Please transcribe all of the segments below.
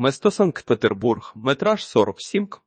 Место Санкт-Петербург, метраж 47 к.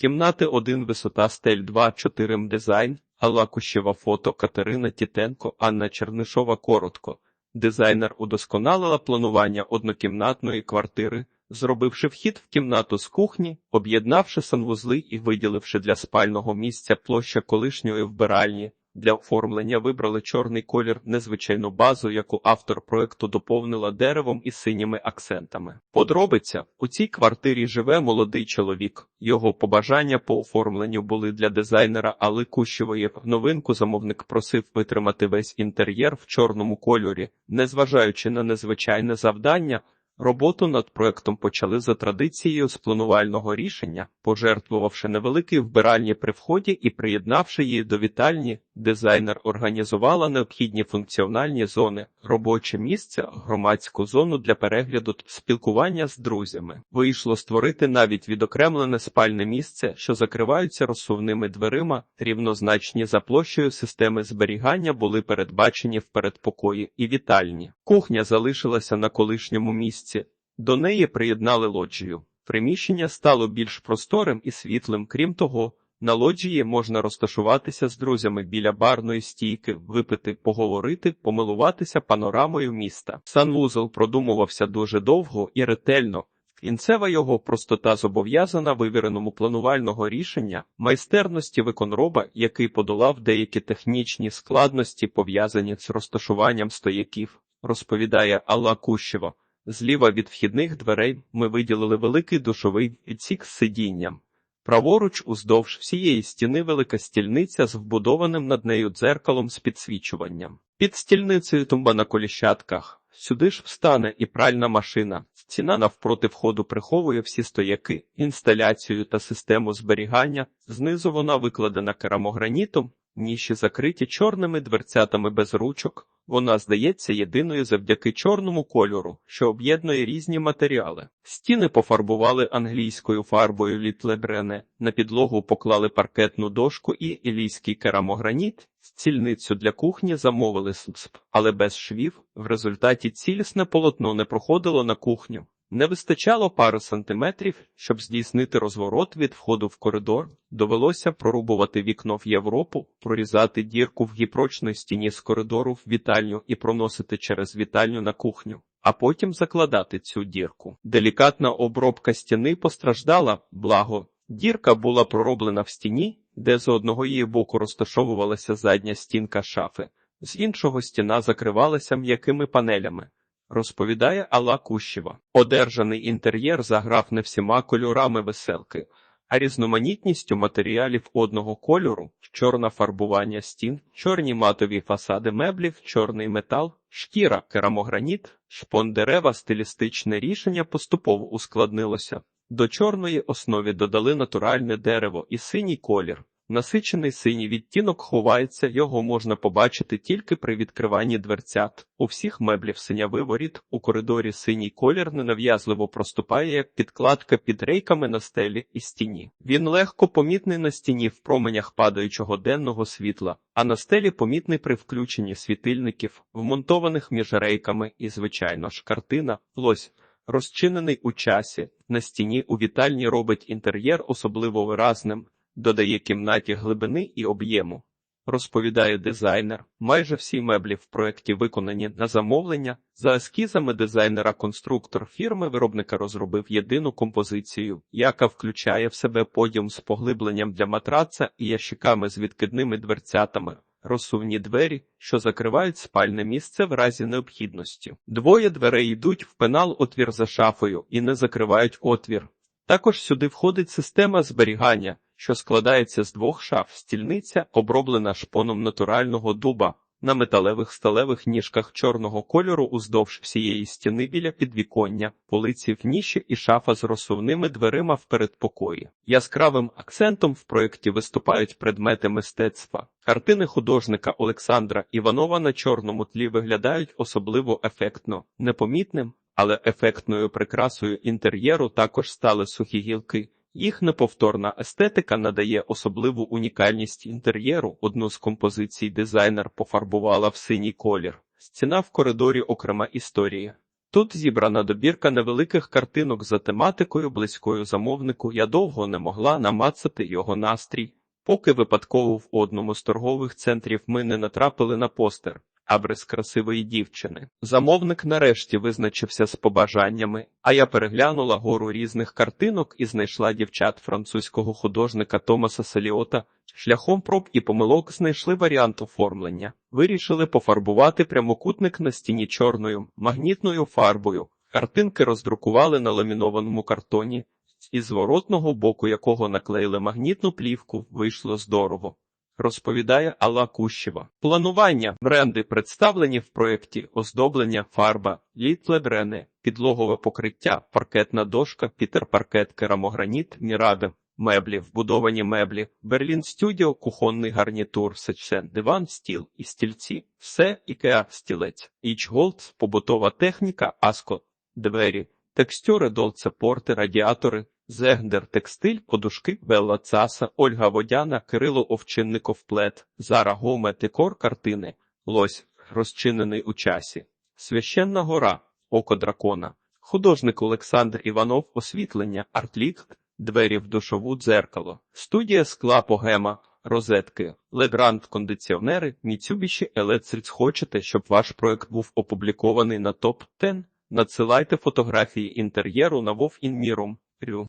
Кімнати 1, висота стель 2, 4 М дизайн, Алла Кущева фото Катерина Тітенко, Анна Чернишова коротко. Дизайнер удосконалила планування однокімнатної квартири, зробивши вхід в кімнату з кухні, об'єднавши санвузли і виділивши для спального місця площа колишньої вбиральні. Для оформлення вибрали чорний колір, незвичайну базу, яку автор проекту доповнила деревом і синіми акцентами. Подробиця у цій квартирі живе молодий чоловік. Його побажання по оформленню були для дизайнера Али Кущевої. Новинку замовник просив витримати весь інтер'єр в чорному кольорі, незважаючи на незвичайне завдання. Роботу над проектом почали за традицією з планувального рішення, пожертвувавши невеликий вбиральні при вході і приєднавши її до вітальні, дизайнер організувала необхідні функціональні зони, робоче місце, громадську зону для перегляду та спілкування з друзями. Вийшло створити навіть відокремлене спальне місце, що закриваються розсувними дверима, рівнозначні за площею системи зберігання були передбачені в передпокої і вітальні. Кухня залишилася на колишньому місці. До неї приєднали лоджію. Приміщення стало більш просторим і світлим. Крім того, на лоджії можна розташуватися з друзями біля барної стійки, випити, поговорити, помилуватися панорамою міста. Санвузол продумувався дуже довго і ретельно. Кінцева його простота зобов'язана вивіреному планувального рішення, майстерності виконроба, який подолав деякі технічні складності, пов'язані з розташуванням стояків, розповідає Алла Кущева. Зліва від вхідних дверей ми виділили великий душовий відсік з сидінням. Праворуч уздовж всієї стіни велика стільниця з вбудованим над нею дзеркалом з підсвічуванням. Під стільницею тумба на коліщатках. Сюди ж встане і пральна машина. Стіна навпроти входу приховує всі стояки, інсталяцію та систему зберігання. Знизу вона викладена керамогранітом, ніші закриті чорними дверцятами без ручок. Вона здається єдиною завдяки чорному кольору, що об'єднує різні матеріали. Стіни пофарбували англійською фарбою літлебрене, на підлогу поклали паркетну дошку і ілійський керамограніт. Стільницю для кухні замовили СП, але без швів. В результаті цілісне полотно не проходило на кухню. Не вистачало пару сантиметрів, щоб здійснити розворот від входу в коридор. Довелося прорубувати вікно в Європу, прорізати дірку в гіпрочній стіні з коридору в вітальню і проносити через вітальню на кухню, а потім закладати цю дірку. Делікатна обробка стіни постраждала, благо. Дірка була пророблена в стіні, де з одного її боку розташовувалася задня стінка шафи, з іншого стіна закривалася м'якими панелями. Розповідає Алла Кущева. Одержаний інтер'єр заграв не всіма кольорами веселки, а різноманітністю матеріалів одного кольору, чорне фарбування стін, чорні матові фасади меблів, чорний метал, шкіра, керамограніт, шпон дерева, стилістичне рішення поступово ускладнилося. До чорної основі додали натуральне дерево і синій колір. Насичений синій відтінок ховається, його можна побачити тільки при відкриванні дверцят. У всіх меблів синя виворіт, у коридорі синій колір ненав'язливо проступає як підкладка під рейками на стелі і стіні. Він легко помітний на стіні в променях падаючого денного світла, а на стелі помітний при включенні світильників, вмонтованих між рейками, і, звичайно ж, картина лось. Розчинений у часі, на стіні у вітальні робить інтер'єр особливо виразним, додає кімнаті глибини і об'єму. Розповідає дизайнер. Майже всі меблі в проєкті виконані на замовлення. За ескізами дизайнера-конструктор фірми виробника розробив єдину композицію, яка включає в себе подіум з поглибленням для матраца і ящиками з відкидними дверцятами, розсувні двері, що закривають спальне місце в разі необхідності. Двоє дверей йдуть в пенал отвір за шафою і не закривають отвір. Також сюди входить система зберігання, що складається з двох шаф, стільниця, оброблена шпоном натурального дуба, на металевих сталевих ніжках чорного кольору уздовж всієї стіни біля підвіконня, полиці в ніші і шафа з розсувними дверима в передпокої. Яскравим акцентом в проєкті виступають предмети мистецтва. Картини художника Олександра Іванова на чорному тлі виглядають особливо ефектно, непомітним, але ефектною прикрасою інтер'єру також стали сухі гілки. Їх неповторна естетика надає особливу унікальність інтер'єру. Одну з композицій дизайнер пофарбувала в синій колір. Стіна в коридорі окрема історія. Тут зібрана добірка невеликих картинок за тематикою близькою замовнику. Я довго не могла намацати його настрій, поки випадково в одному з торгових центрів ми не натрапили на постер. Абрис красивої дівчини. Замовник нарешті визначився з побажаннями, а я переглянула гору різних картинок і знайшла дівчат французького художника Томаса Селіота. Шляхом проб і помилок знайшли варіант оформлення. Вирішили пофарбувати прямокутник на стіні чорною магнітною фарбою. Картинки роздрукували на ламінованому картоні, із зворотного боку якого наклеїли магнітну плівку, вийшло здорово. Розповідає Алла Кущева. Планування бренди представлені в проєкті оздоблення фарба, літлебрени, підлогове покриття, паркетна дошка, пітерпаркет, керамограніт, міраби, меблі, вбудовані меблі, Берлін Студіо, кухонний гарнітур, сечен, диван, стіл і стільці. Все ікеа стілець, Ічголд, побутова техніка, аско, двері, текстюри, долце порти, радіатори, Зегндер текстиль, подушки, Белла Цаса, Ольга Водяна, Кирило Овчинников плет, Зара Гоме, декор картини, Лось, розчинений у часі, Священна гора, Око дракона, художник Олександр Іванов, освітлення, артлік, двері в душову дзеркало, студія скла Погема, розетки, Легранд кондиціонери, Mitsubishi Electric. Хочете, щоб ваш проект був опублікований на топ 10 Надсилайте фотографії інтер'єру на Вов Інміром.